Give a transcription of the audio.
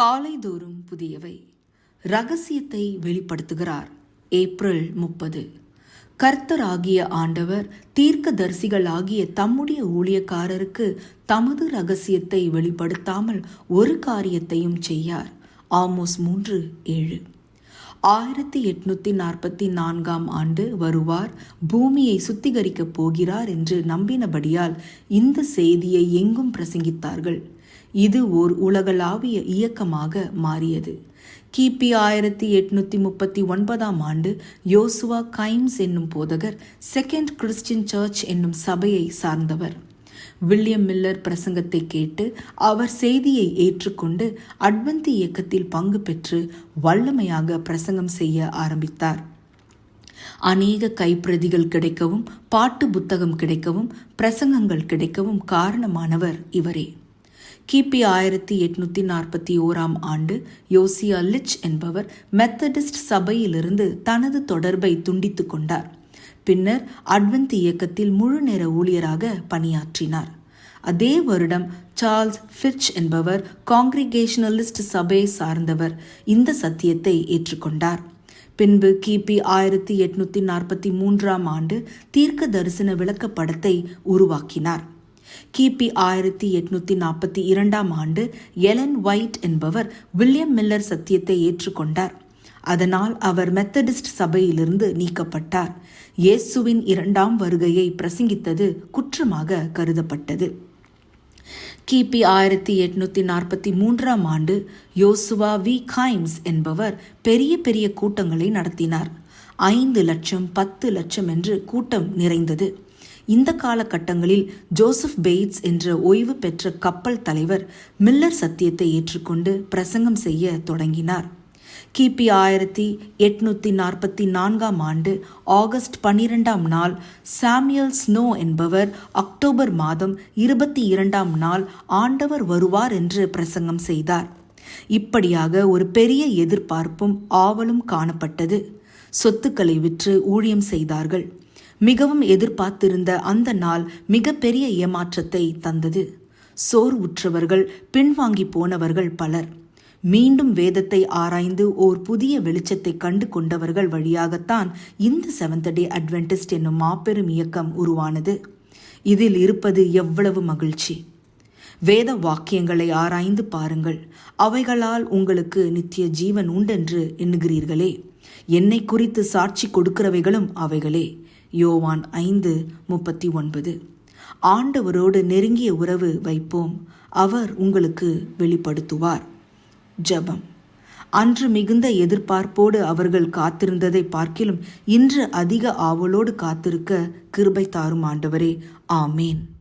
காலைதோறும் புதியவை ரகசியத்தை வெளிப்படுத்துகிறார். ஏப்ரல் முப்பது. கர்த்தராகிய ஆண்டவர் தீர்க்கதரிசிகளாகிய தம்முடைய ஊழியக்காரருக்கு தமது ரகசியத்தை வெளிப்படுத்தாமல் ஒரு காரியத்தையும் செய்யார். ஆமோஸ் மூன்று ஏழு. ஆயிரத்தி எட்நூத்தி நாற்பத்தி நான்காம் ஆண்டு வருவார். பூமியை சுத்திகரிக்கப் போகிறார் என்று நம்பினபடியால் இந்த செய்தியை எங்கும் பிரசங்கித்தார்கள். இது ஓர் உலகளாவிய இயக்கமாக மாறியது. கிபி ஆயிரத்தி எட்நூத்தி முப்பத்தி ஒன்பதாம் ஆண்டு யோசுவா கைம்ஸ் என்னும் போதகர் செகண்ட் கிறிஸ்டியன் சர்ச் என்னும் சபையை சார்ந்தவர். வில்லியம் மில்லர் பிரசங்கத்தை கேட்டு அவர் செய்தியை ஏற்றுக்கொண்டு அட்வந்தி இயக்கத்தில் பங்கு பெற்று வல்லமையாக பிரசங்கம் செய்ய ஆரம்பித்தார். அநேக கைப்பிரதிகள் கிடைக்கவும் பாட்டு புத்தகம் கிடைக்கவும் பிரசங்கங்கள் கிடைக்கவும் காரணமானவர் இவரே. கிபி ஆயிரத்தி எட்நூத்தி நாற்பத்தி ஓராம் ஆண்டு யோசியா லிச் என்பவர் மெத்தடிஸ்ட் சபையிலிருந்து தனது தொடர்பை துண்டித்து கொண்டார். பின்னர் அட்வந்த் இயக்கத்தில் முழு நேர ஊழியராக பணியாற்றினார். அதே வருடம் சார்ல்ஸ் ஃபிட்ச் என்பவர் காங்கிரிகேஷனலிஸ்ட் சபையை சார்ந்தவர் இந்த சத்தியத்தை ஏற்றுக்கொண்டார். பின்பு கிபி ஆயிரத்தி எட்நூத்தி நாற்பத்தி மூன்றாம் ஆண்டு தீர்க்க தரிசன விளக்கப்படத்தை உருவாக்கினார். கிபி ஆயிரத்தி எட்நூத்தி நாற்பத்தி இரண்டாம் ஆண்டு எலன் ஒயிட் என்பவர் வில்லியம் மில்லர் சத்தியத்தை ஏற்றுக்கொண்டார். அதனால் அவர் மெத்தடிஸ்ட் சபையிலிருந்து நீக்கப்பட்டார். இயேசுவின் இரண்டாம் வருகையை பிரசங்கித்தது குற்றமாக கருதப்பட்டது. கிபி ஆயிரத்தி எட்நூத்தி நாற்பத்தி மூன்றாம் ஆண்டு யோசுவா வி. கைம்ஸ் என்பவர் பெரிய பெரிய கூட்டங்களை நடத்தினார். ஐந்து லட்சம் பத்து லட்சம் என்று கூட்டம் நிறைந்தது. இந்த காலகட்டங்களில் ஜோசப் பெய்ட்ஸ் என்ற ஓய்வு பெற்ற கப்பல் தலைவர் மில்லர் சத்தியத்தை ஏற்றுக்கொண்டு பிரசங்கம் செய்ய தொடங்கினார். கிபி ஆயிரத்தி எட்நூத்தி நாற்பத்தி நான்காம் ஆண்டு ஆகஸ்ட் பன்னிரெண்டாம் நாள் சாமியல் ஸ்னோ என்பவர் அக்டோபர் மாதம் இருபத்தி இரண்டாம் நாள் ஆண்டவர் வருவார் என்று பிரசங்கம் செய்தார். இப்படியாக ஒரு பெரிய எதிர்பார்ப்பும் ஆவலும் காணப்பட்டது. சொத்துக்களை விற்று ஊழியம் செய்தார்கள். மிகவும் எதிர்பார்த்திருந்த அந்த நாள் மிகப்பெரிய ஏமாற்றத்தை தந்தது. சோர் உற்றவர்கள் பின்வாங்கி போனவர்கள் பலர். மீண்டும் வேதத்தை ஆராய்ந்து ஓர் புதிய வெளிச்சத்தை கண்டு கொண்டவர்கள் வழியாகத்தான் இந்த செவன்த் டே அட்வென்டிஸ்ட் என்னும் மாபெரும் இயக்கம் உருவானது. இதில் இருப்பது எவ்வளவு மகிழ்ச்சி. வேத வாக்கியங்களை ஆராய்ந்து பாருங்கள். அவைகளால் உங்களுக்கு நித்திய ஜீவன் உண்டென்று எண்ணுகிறீர்களே. என்னை குறித்து சாட்சி கொடுக்கிறவைகளும் அவைகளே. யோவான் ஐந்து முப்பத்தி ஒன்பது ஆண்டவரோடு நெருங்கிய உறவு வைப்போம். அவர் உங்களுக்கு வெளிப்படுத்துவார். ஜபம். அன்று மிகுந்த எதிர்பார்ப்போடு அவர்கள் காத்திருந்ததை பார்க்கிலும் இன்று அதிக ஆவலோடு காத்திருக்க கிருபை தாரும் ஆண்டவரே. ஆமேன்.